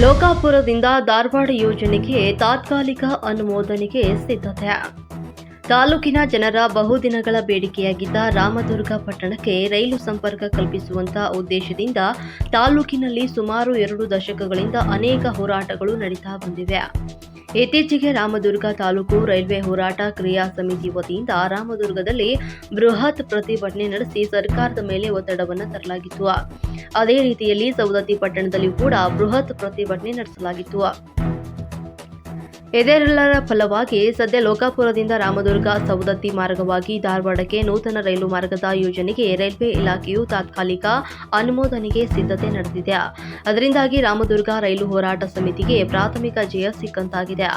ಲೋಕಾಪುರದಿಂದ ಧಾರವಾಡ ಯೋಜನೆಗೆ ತಾತ್ಕಾಲಿಕ ಅನುಮೋದನೆಗೆ ಸಿದ್ಧತೆ. ತಾಲೂಕಿನ ಜನರ ಬಹುದಿನಗಳ ಬೇಡಿಕೆಯಾಗಿದ್ದ ರಾಮದುರ್ಗ ಪಟ್ಟಣಕ್ಕೆ ರೈಲು ಸಂಪರ್ಕ ಕಲ್ಪಿಸುವಂತ ಉದ್ದೇಶದಿಂದ ತಾಲೂಕಿನಲ್ಲಿ ಸುಮಾರು ಎರಡು ದಶಕಗಳಿಂದ ಅನೇಕ ಹೋರಾಟಗಳು ನಡೀತಾ ಬಂದಿವೆ. ಇತ್ತೀಚೆಗೆ ರಾಮದುರ್ಗ ತಾಲೂಕು ರೈಲ್ವೆ ಹೋರಾಟ ಕ್ರಿಯಾ ಸಮಿತಿ ವತಿಯಿಂದ ರಾಮದುರ್ಗದಲ್ಲಿ ಬೃಹತ್ ಪ್ರತಿಭಟನೆ ನಡೆಸಿ ಸರ್ಕಾರದ ಮೇಲೆ ಒತ್ತಡವನ್ನು ತರಲಾಗಿತ್ತು. ಅದೇ ರೀತಿಯಲ್ಲಿ ಸವದತ್ತಿ ಪಟ್ಟಣದಲ್ಲಿಯೂ ಕೂಡ ಬೃಹತ್ ಪ್ರತಿಭಟನೆ ನಡೆಸಲಾಗಿತ್ತು. ಇದೆಲ್ಲರ ಫಲವಾಗಿ ಸದ್ಯ ಲೋಕಾಪುರದಿಂದ ರಾಮದುರ್ಗ, ಸವದತ್ತಿ ಮಾರ್ಗವಾಗಿ ಧಾರವಾಡಕ್ಕೆ ನೂತನ ರೈಲು ಮಾರ್ಗದ ಯೋಜನೆಗೆ ರೈಲ್ವೆ ಇಲಾಖೆಯು ತಾತ್ಕಾಲಿಕ ಅನುಮೋದನೆಗೆ ಸಿದ್ಧತೆ ನಡೆದಿದೆ. ಅದರಿಂದಾಗಿ ರಾಮದುರ್ಗ ರೈಲು ಹೋರಾಟ ಸಮಿತಿಗೆ ಪ್ರಾಥಮಿಕ ಜಯ ಸಿಕ್ಕಂತಾಗಿದೆ.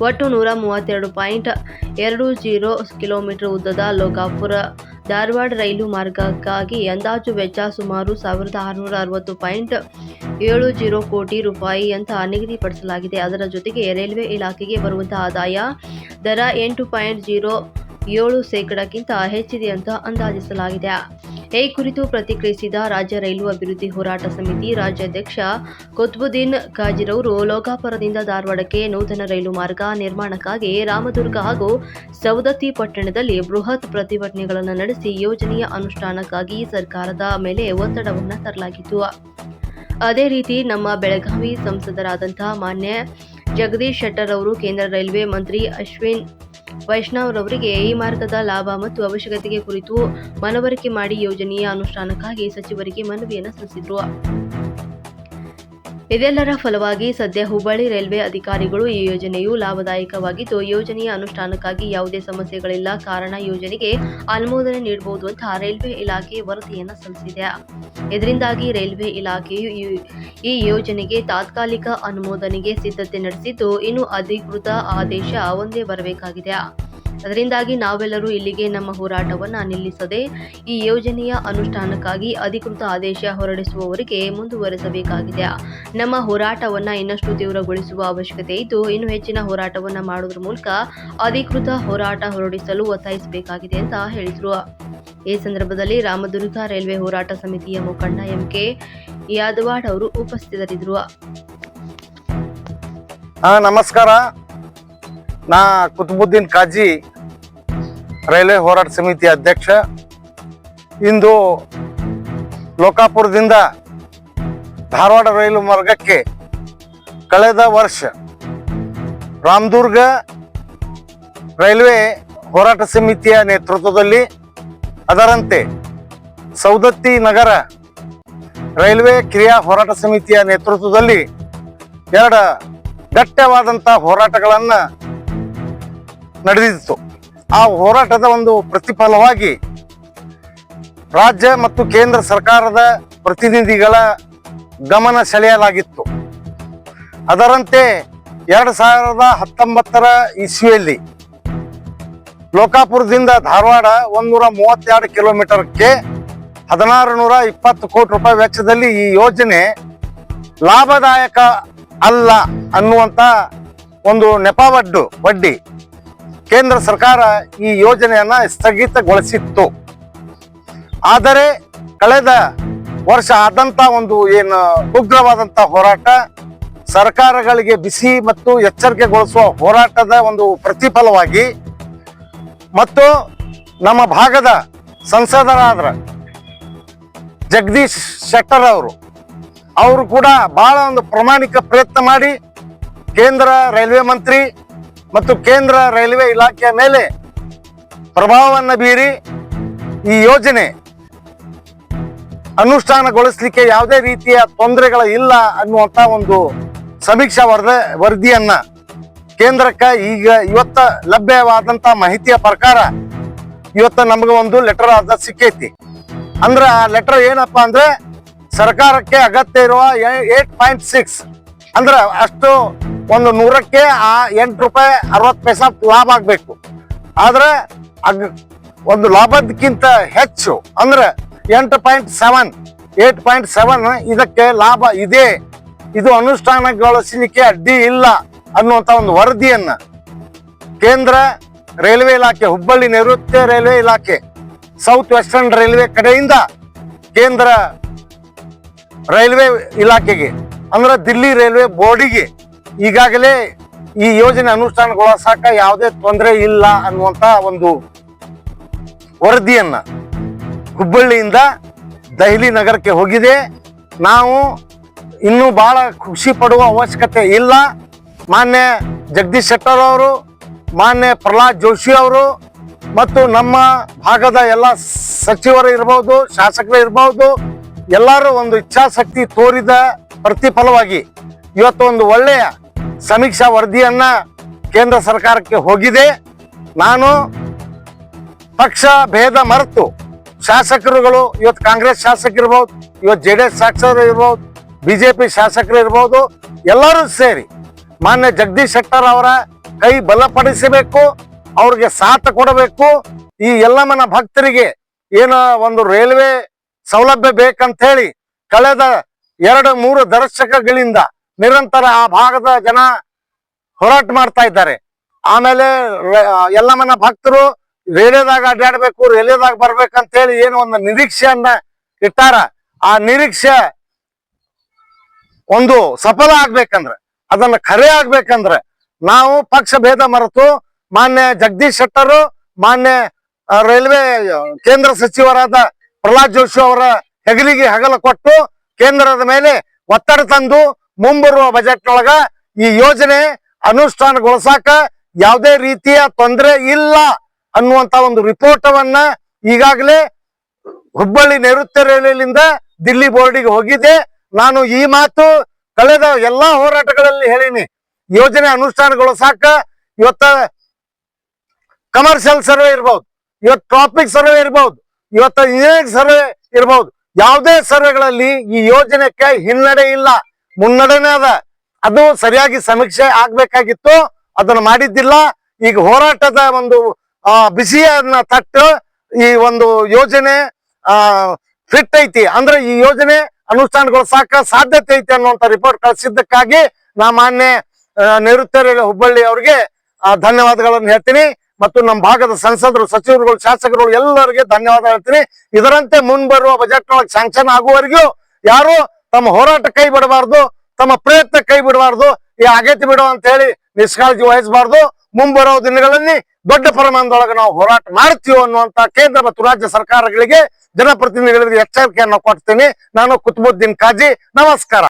ಒಟ್ಟು ನೂರ ಮೂವತ್ತೆರಡು ಪಾಯಿಂಟ್ ಎರಡು ಜೀರೋ ಕಿಲೋಮೀಟರ್ ಉದ್ದದ ಲೋಕಾಪುರ ಧಾರವಾಡ ರೈಲು ಮಾರ್ಗಕ್ಕಾಗಿ ಅಂದಾಜು ವೆಚ್ಚ ಸುಮಾರು ಸಾವಿರದ ಆರುನೂರ ಅರವತ್ತು ಪಾಯಿಂಟ್ ಏಳು ಜೀರೋ ಕೋಟಿ ರೂಪಾಯಿ ಅಂತ ನಿಗದಿಪಡಿಸಲಾಗಿದೆ. ಅದರ ಜೊತೆಗೆ ರೈಲ್ವೆ ಇಲಾಖೆಗೆ ಬರುವಂತಹ ಆದಾಯ ದರ ಎಂಟು ಪಾಯಿಂಟ್ ಜೀರೋ ಏಳು ಶೇಕಡಕ್ಕಿಂತ ಹೆಚ್ಚಿದೆ ಅಂತ ಅಂದಾಜಿಸಲಾಗಿದೆ. ಈ ಕುರಿತು ಪ್ರತಿಕ್ರಿಯಿಸಿದ ರಾಜ್ಯ ರೈಲು ಅಭಿವೃದ್ಧಿ ಹೋರಾಟ ಸಮಿತಿ ರಾಜ್ಯಾಧ್ಯಕ್ಷ ಕುತ್ಬುದ್ದೀನ್ ಕಾಜಿರವರು, ಲೋಕಾಪುರದಿಂದ ಧಾರವಾಡಕ್ಕೆ ನೂತನ ರೈಲು ಮಾರ್ಗ ನಿರ್ಮಾಣಕ್ಕಾಗಿ ರಾಮದುರ್ಗ ಹಾಗೂ ಸವದತ್ತಿ ಪಟ್ಟಣದಲ್ಲಿ ಬೃಹತ್ ಪ್ರತಿಭಟನೆಗಳನ್ನು ನಡೆಸಿ ಯೋಜನೆಯ ಅನುಷ್ಠಾನಕ್ಕಾಗಿ ಸರ್ಕಾರದ ಮೇಲೆ ಒತ್ತಡವನ್ನು ತರಲಾಗಿತ್ತು. ಅದೇ ರೀತಿ ನಮ್ಮ ಬೆಳಗಾವಿ ಸಂಸದರಾದಂತಹ ಮಾನ್ಯ ಜಗದೀಶ್ ಶೆಟ್ಟರ್ ಅವರು, ಕೇಂದ್ರ ರೈಲ್ವೆ ಮಂತ್ರಿ ಅಶ್ವಿನ್ ವೈಷ್ಣವ್ ರವರಿಗೆ ಈ ಮಾರ್ಗದ ಲಾಭ ಮತ್ತು ಅವಶ್ಯಕತೆಗೆ ಕುರಿತು ಮನವರಿಕೆ ಮಾಡಿ ಯೋಜನೆಯ ಅನುಷ್ಠಾನಕ್ಕಾಗಿ ಸಚಿವರಿಗೆ ಮನವಿಯನ್ನು ಸಲ್ಲಿಸಿದರು. ಇದೆಲ್ಲರ ಫಲವಾಗಿ ಸದ್ಯ ಹುಬ್ಬಳ್ಳಿ ರೈಲ್ವೆ ಅಧಿಕಾರಿಗಳು ಈ ಯೋಜನೆಯು ಲಾಭದಾಯಕವಾಗಿದ್ದು, ಯೋಜನೆಯ ಅನುಷ್ಠಾನಕ್ಕಾಗಿ ಯಾವುದೇ ಸಮಸ್ಯೆಗಳಿಲ್ಲ. ಕಾರಣ ಯೋಜನೆಗೆ ಅನುಮೋದನೆ ನೀಡಬಹುದು ಅಂತ ರೈಲ್ವೆ ಇಲಾಖೆ ವರದಿಯನ್ನು ಸಲ್ಲಿಸಿದೆ. ಇದರಿಂದಾಗಿ ರೈಲ್ವೆ ಇಲಾಖೆಯು ಈ- ಯೋಜನೆಗೆ ತಾತ್ಕಾಲಿಕ ಅನುಮೋದನೆಗೆ ಸಿದ್ಧತೆ ನಡೆಸಿದ್ದು, ಇನ್ನು ಅಧಿಕೃತ ಆದೇಶ ಒಂದೇ ಬರಬೇಕಾಗಿದೆ. ಅದರಿಂದಾಗಿ ನಾವೆಲ್ಲರೂ ಇಲ್ಲಿಗೆ ನಮ್ಮ ಹೋರಾಟವನ್ನು ನಿಲ್ಲಿಸದೆ ಈ ಯೋಜನೆಯ ಅನುಷ್ಠಾನಕ್ಕಾಗಿ ಅಧಿಕೃತ ಆದೇಶ ಹೊರಡಿಸುವವರೆಗೆ ಮುಂದುವರೆಸಬೇಕಾಗಿದೆ. ನಮ್ಮ ಹೋರಾಟವನ್ನು ಇನ್ನಷ್ಟು ತೀವ್ರಗೊಳಿಸುವ ಅವಶ್ಯಕತೆ ಇದ್ದು, ಇನ್ನು ಹೆಚ್ಚಿನ ಹೋರಾಟವನ್ನು ಮಾಡುವುದರ ಮೂಲಕ ಅಧಿಕೃತ ಹೋರಾಟ ಹೊರಡಿಸಲು ಒತ್ತಾಯಿಸಬೇಕಾಗಿದೆ ಅಂತ ಹೇಳಿದರು. ಈ ಸಂದರ್ಭದಲ್ಲಿ ರಾಮದುರ್ಗ ರೈಲ್ವೆ ಹೋರಾಟ ಸಮಿತಿಯ ಮುಖಂಡ ಎಂಕೆ ಯಾದವಾಡ್ ಅವರು ಉಪಸ್ಥಿತರಿದ್ದರು. ನಮಸ್ಕಾರ. ನಾ ಕುತುಬುದ್ದೀನ್ ಕಾಜಿ ರೈಲ್ವೆ ಹೋರಾಟ ಸಮಿತಿ ಅಧ್ಯಕ್ಷ. ಇಂದು ಲೋಕಾಪುರದಿಂದ ಧಾರವಾಡ ರೈಲು ಮಾರ್ಗಕ್ಕೆ ಕಳೆದ ವರ್ಷ ರಾಮದುರ್ಗ ರೈಲ್ವೆ ಹೋರಾಟ ಸಮಿತಿಯ ನೇತೃತ್ವದಲ್ಲಿ ಅದರಂತೆ ಸೌದತ್ತಿ ನಗರ ರೈಲ್ವೆ ಕ್ರಿಯಾ ಹೋರಾಟ ಸಮಿತಿಯ ನೇತೃತ್ವದಲ್ಲಿ ಎರಡು ದಟ್ಟವಾದಂಥ ಹೋರಾಟಗಳನ್ನ ನಡೆದಿತ್ತು. ಆ ಹೋರಾಟದ ಒಂದು ಪ್ರತಿಫಲವಾಗಿ ರಾಜ್ಯ ಮತ್ತು ಕೇಂದ್ರ ಸರ್ಕಾರದ ಪ್ರತಿನಿಧಿಗಳ ಗಮನ ಸೆಳೆಯಲಾಗಿತ್ತು. ಅದರಂತೆ ಎರಡು ಸಾವಿರದ ಹತ್ತೊಂಬತ್ತರ ಇಸ್ವಿಯಲ್ಲಿ ಲೋಕಾಪುರದಿಂದ ಧಾರವಾಡ ಒಂದೂರ ಮೂವತ್ತೆರಡು ಕಿಲೋಮೀಟರ್ಗೆ ಹದಿನಾರು ನೂರ ಇಪ್ಪತ್ತು ಕೋಟಿ ರೂಪಾಯಿ ವೆಚ್ಚದಲ್ಲಿ ಈ ಯೋಜನೆ ಲಾಭದಾಯಕ ಅಲ್ಲ ಅನ್ನುವಂತ ಒಂದು ನೆಪವಡ್ಡು ವಡ್ಡಿ ಕೇಂದ್ರ ಸರ್ಕಾರ ಈ ಯೋಜನೆಯನ್ನ ಸ್ಥಗಿತಗೊಳಿಸಿತ್ತು. ಆದರೆ ಕಳೆದ ವರ್ಷ ಆದಂತ ಒಂದು ಏನು ಉಗ್ರವಾದಂತ ಹೋರಾಟ, ಸರ್ಕಾರಗಳಿಗೆ ಬಿಸಿ ಮತ್ತು ಎಚ್ಚರಿಕೆಗೊಳಿಸುವ ಹೋರಾಟದ ಒಂದು ಪ್ರತಿಫಲವಾಗಿ ಮತ್ತು ನಮ್ಮ ಭಾಗದ ಸಂಸದರಾದ ಜಗದೀಶ್ ಶೆಟ್ಟರ್ ಅವರು ಅವರು ಕೂಡ ಬಹಳ ಒಂದು ಪ್ರಾಮಾಣಿಕ ಪ್ರಯತ್ನ ಮಾಡಿ ಕೇಂದ್ರ ರೈಲ್ವೆ ಮಂತ್ರಿ ಮತ್ತು ಕೇಂದ್ರ ರೈಲ್ವೆ ಇಲಾಖೆಯ ಮೇಲೆ ಪ್ರಭಾವವನ್ನು ಬೀರಿ ಈ ಯೋಜನೆ ಅನುಷ್ಠಾನಗೊಳಿಸಲಿಕ್ಕೆ ಯಾವುದೇ ರೀತಿಯ ತೊಂದರೆಗಳ ಇಲ್ಲ ಅನ್ನುವಂತ ಒಂದು ಸಮೀಕ್ಷಾ ವರದ, ವರದಿಯನ್ನ ಕೇಂದ್ರಕ್ಕೆ ಈಗ ಇವತ್ತ ಲಭ್ಯವಾದಂಥ ಮಾಹಿತಿಯ ಪ್ರಕಾರ ಇವತ್ತ ನಮಗೆ ಒಂದು ಲೆಟರ್ ಆದ ಸಿಕ್ಕೈತಿ. ಅಂದ್ರೆ ಆ ಲೆಟರ್ ಏನಪ್ಪ ಅಂದ್ರೆ ಸರ್ಕಾರಕ್ಕೆ ಅಗತ್ಯ ಇರುವ ಏಟ್ ಪಾಯಿಂಟ್ ಸಿಕ್ಸ್. ಅಂದ್ರ ಅಷ್ಟು ಒಂದು ನೂರಕ್ಕೆ ಆ ಎಂಟು ರೂಪಾಯಿ ಅರವತ್ತು ಪೈಸಾ ಲಾಭ ಆಗಬೇಕು. ಆದ್ರೆ ಅಗ್ ಒಂದು ಲಾಭದಕ್ಕಿಂತ ಹೆಚ್ಚು ಅಂದ್ರೆ ಎಂಟು point seven, eight point seven ಇದಕ್ಕೆ ಲಾಭ ಇದೆ. ಇದು ಅನುಷ್ಠಾನಗೊಳಿಸಲಿಕ್ಕೆ ಅಡ್ಡಿ ಇಲ್ಲ ಅನ್ನುವಂತ ಒಂದು ವರದಿಯನ್ನ ಕೇಂದ್ರ ರೈಲ್ವೆ ಇಲಾಖೆ, ಹುಬ್ಬಳ್ಳಿ ನೈಋತ್ಯ ರೈಲ್ವೆ ಇಲಾಖೆ, ಸೌತ್ ವೆಸ್ಟರ್ನ್ ರೈಲ್ವೆ ಕಡೆಯಿಂದ ಕೇಂದ್ರ ರೈಲ್ವೆ ಇಲಾಖೆಗೆ, ಅಂದ್ರೆ ದಿಲ್ಲಿ ರೈಲ್ವೆ ಬೋರ್ಡಿಗೆ ಈಗಾಗಲೇ ಈ ಯೋಜನೆ ಅನುಷ್ಠಾನಗೊಳಿಸಾಕ ಯಾವುದೇ ತೊಂದರೆ ಇಲ್ಲ ಅನ್ನುವಂತ ಒಂದು ವರದಿಯನ್ನ ಹುಬ್ಬಳ್ಳಿಯಿಂದ ದೆಹಲಿ ನಗರಕ್ಕೆ ಹೋಗಿದೆ. ನಾವು ಇನ್ನೂ ಬಹಳ ಖುಷಿ ಪಡುವ ಅವಶ್ಯಕತೆ ಇಲ್ಲ. ಮಾನ್ಯ ಜಗದೀಶ್ ಶೆಟ್ಟರ್ ಅವರು, ಮಾನ್ಯ ಪ್ರಹ್ಲಾದ್ ಜೋಶಿ ಅವರು ಮತ್ತು ನಮ್ಮ ಭಾಗದ ಎಲ್ಲ ಸಚಿವರು ಇರ್ಬೋದು, ಶಾಸಕರು ಇರಬಹುದು ಎಲ್ಲರೂ ಒಂದು ಇಚ್ಛಾಶಕ್ತಿ ತೋರಿದ ಪ್ರತಿಫಲವಾಗಿ ಇವತ್ತು ಒಂದು ಒಳ್ಳೆಯ ಸಮೀಕ್ಷಾ ವರದಿಯನ್ನ ಕೇಂದ್ರ ಸರ್ಕಾರಕ್ಕೆ ಹೋಗಿದೆ. ನಾನು ಪಕ್ಷ ಭೇದ ಮರೆತು ಶಾಸಕರುಗಳು, ಇವತ್ತು ಕಾಂಗ್ರೆಸ್ ಶಾಸಕರಿರ್ಬೋದು ಇವತ್ತು ಜೆ ಡಿ ಎಸ್ ಶಾಸಕರು ಇರ್ಬೋದು, ಬಿಜೆಪಿ ಶಾಸಕರು ಇರ್ಬೋದು, ಎಲ್ಲರೂ ಸೇರಿ ಮಾನ್ಯ ಜಗದೀಶ್ ಶೆಟ್ಟರ್ ಅವರ ಕೈ ಬಲಪಡಿಸಬೇಕು, ಅವ್ರಿಗೆ ಸಾಥ್ ಕೊಡಬೇಕು. ಈ ಎಲ್ಲಮ್ಮನ ಭಕ್ತರಿಗೆ ಏನ ಒಂದು ರೈಲ್ವೆ ಸೌಲಭ್ಯ ಬೇಕಂತ ಹೇಳಿ ಕಳೆದ ಎರಡು, ಮೂರು ದಶಕಗಳಿಂದ ನಿರಂತರ ಆ ಭಾಗದ ಜನ ಹೋರಾಟ ಮಾಡ್ತಾ ಇದ್ದಾರೆ. ಆಮೇಲೆ ಎಲ್ಲಮ್ಮನ ಭಕ್ತರು ರೇಡಿಯೋದಾಗ ಅಡ್ಡಾಡ್ಬೇಕು, ರೇಡಿಯೋದಾಗ ಬರ್ಬೇಕಂತ ಹೇಳಿ ಏನು ಒಂದು ನಿರೀಕ್ಷೆಯನ್ನ ಇಟ್ಟಾರ. ಆ ನಿರೀಕ್ಷೆ ಒಂದು ಸಫಲ ಆಗ್ಬೇಕಂದ್ರೆ, ಅದನ್ನ ಖರೆ ಆಗ್ಬೇಕಂದ್ರೆ ನಾವು ಪಕ್ಷ ಭೇದ ಮರೆತು ಮಾನ್ಯ ಜಗದೀಶ್ ಶೆಟ್ಟರು, ಮಾನ್ಯ ರೈಲ್ವೆ ಕೇಂದ್ರ ಸಚಿವರಾದ ಪ್ರಹ್ಲಾದ್ ಜೋಶಿ ಅವರ ಹೆಗಲಿಗೆ ಹಗಲ ಕೊಟ್ಟು ಕೇಂದ್ರದ ಮೇಲೆ ಒತ್ತಡ ತಂದು ಮುಂಬರುವ ಬಜೆಟ್ ಒಳಗ ಈ ಯೋಜನೆ ಅನುಷ್ಠಾನಗೊಳಿಸಾಕ ಯಾವುದೇ ರೀತಿಯ ತೊಂದರೆ ಇಲ್ಲ ಅನ್ನುವಂತ ಒಂದು ರಿಪೋರ್ಟವನ್ನ ಈಗಾಗಲೇ ಹುಬ್ಬಳ್ಳಿ ನೈಋತ್ಯ ರೈಲಿನಿಂದ ದಿಲ್ಲಿ ಬೋರ್ಡಿಗೆ ಹೋಗಿದ್ದೆ ನಾನು ಈ ಮಾತು ಕಳೆದ ಎಲ್ಲಾ ಹೋರಾಟಗಳಲ್ಲಿ ಹೇಳಿನಿ. ಯೋಜನೆ ಅನುಷ್ಠಾನಗೊಳಿಸಾಕ ಇವತ್ತ ಕಮರ್ಷಿಯಲ್ ಸರ್ವೆ ಇರ್ಬಹುದು ಇವತ್ತು ಟ್ರಾಫಿಕ್ ಸರ್ವೆ ಇರ್ಬಹುದು ಇವತ್ತು ಇಂಜಿನಿಯರಿಂಗ್ ಸರ್ವೆ ಇರ್ಬಹುದು ಯಾವುದೇ ಸರ್ವೆಗಳಲ್ಲಿ ಈ ಯೋಜನೆಗೆ ಹಿನ್ನಡೆ ಇಲ್ಲ. ಮುನ್ನಡೆನೇ ಅದ ಅದು ಸರಿಯಾಗಿ ಸಮೀಕ್ಷೆ ಆಗ್ಬೇಕಾಗಿತ್ತು. ಅದನ್ನ ಮಾಡಿದ್ದಿಲ್ಲ. ಈಗ ಹೋರಾಟದ ಒಂದು ಬಿಸಿಯನ್ನ ತಟ್ಟು ಈ ಒಂದು ಯೋಜನೆ ಫಿಟ್ ಐತಿ. ಅಂದ್ರೆ ಈ ಯೋಜನೆ ಅನುಷ್ಠಾನಗೊಳಿಸಾಕ ಸಾಧ್ಯತೆ ಐತಿ ಅನ್ನುವಂತ ರಿಪೋರ್ಟ್ ಕಳಿಸಿದ್ದಕ್ಕಾಗಿ ನಾ ಮಾನ್ಯ ನೈಋತ್ಯ ಹುಬ್ಬಳ್ಳಿ ಅವರಿಗೆ ಧನ್ಯವಾದಗಳನ್ನು ಹೇಳ್ತೀನಿ. ಮತ್ತು ನಮ್ಮ ಭಾಗದ ಸಂಸದರು, ಸಚಿವರುಗಳು, ಶಾಸಕರುಗಳು ಎಲ್ಲರಿಗೆ ಧನ್ಯವಾದ ಹೇಳ್ತೀನಿ. ಇದರಂತೆ ಮುಂಬರುವ ಬಜೆಟ್ ಒಳಗೆ ಸ್ಯಾಂಕ್ಷನ್ ಆಗುವವರೆಗೂ ಯಾರು ತಮ್ಮ ಹೋರಾಟ ಕೈ ಬಿಡಬಾರ್ದು, ತಮ್ಮ ಪ್ರಯತ್ನ ಕೈ ಬಿಡಬಾರ್ದು, ಈ ಆಗೇತಿ ಬಿಡು ಅಂತ ಹೇಳಿ ನಿಷ್ಕಾಳಜಿ ವಹಿಸಬಾರ್ದು. ಮುಂಬರೋ ದಿನಗಳಲ್ಲಿ ದೊಡ್ಡ ಪ್ರಮಾಣದೊಳಗೆ ನಾವು ಹೋರಾಟ ಮಾಡ್ತೀವಿ ಅನ್ನುವಂತ ಕೇಂದ್ರ ಮತ್ತು ರಾಜ್ಯ ಸರ್ಕಾರಗಳಿಗೆ ಜನಪ್ರತಿನಿಧಿಗಳಿಗೆ ಎಚ್ಚರಿಕೆಯನ್ನು ಕೊಡ್ತೀನಿ. ನಾನು ಕುತುಬುದ್ದೀನ್ ಕಾಜಿ, ನಮಸ್ಕಾರ.